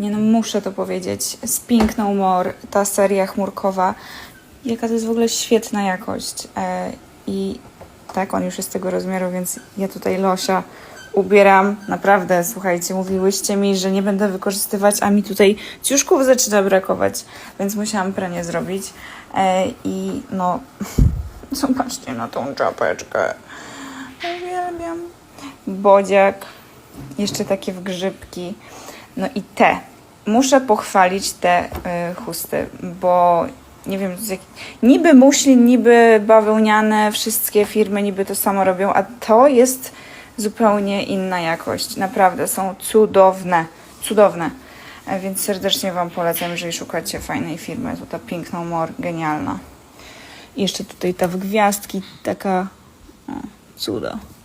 Nie no, muszę to powiedzieć. Z Pink No More, ta seria chmurkowa, jaka to jest w ogóle świetna jakość. E, I tak, on już jest tego rozmiaru, więc ja tutaj Losia ubieram. Naprawdę, słuchajcie, mówiłyście mi, że nie będę wykorzystywać, a mi tutaj ciuszków zaczyna brakować, więc musiałam pranie zrobić. E, I no, zobaczcie na tą czapeczkę. Uwielbiam. Bodziak, jeszcze takie w grzybki. No i te. Muszę pochwalić te y, chusty, bo nie wiem, niby muślin, niby bawełniane, wszystkie firmy niby to samo robią, a to jest zupełnie inna jakość. Naprawdę, są cudowne, cudowne. E, Więc serdecznie Wam polecam, jeżeli szukacie fajnej firmy. To ta Pink No More, genialna. I jeszcze tutaj ta w gwiazdki, taka o.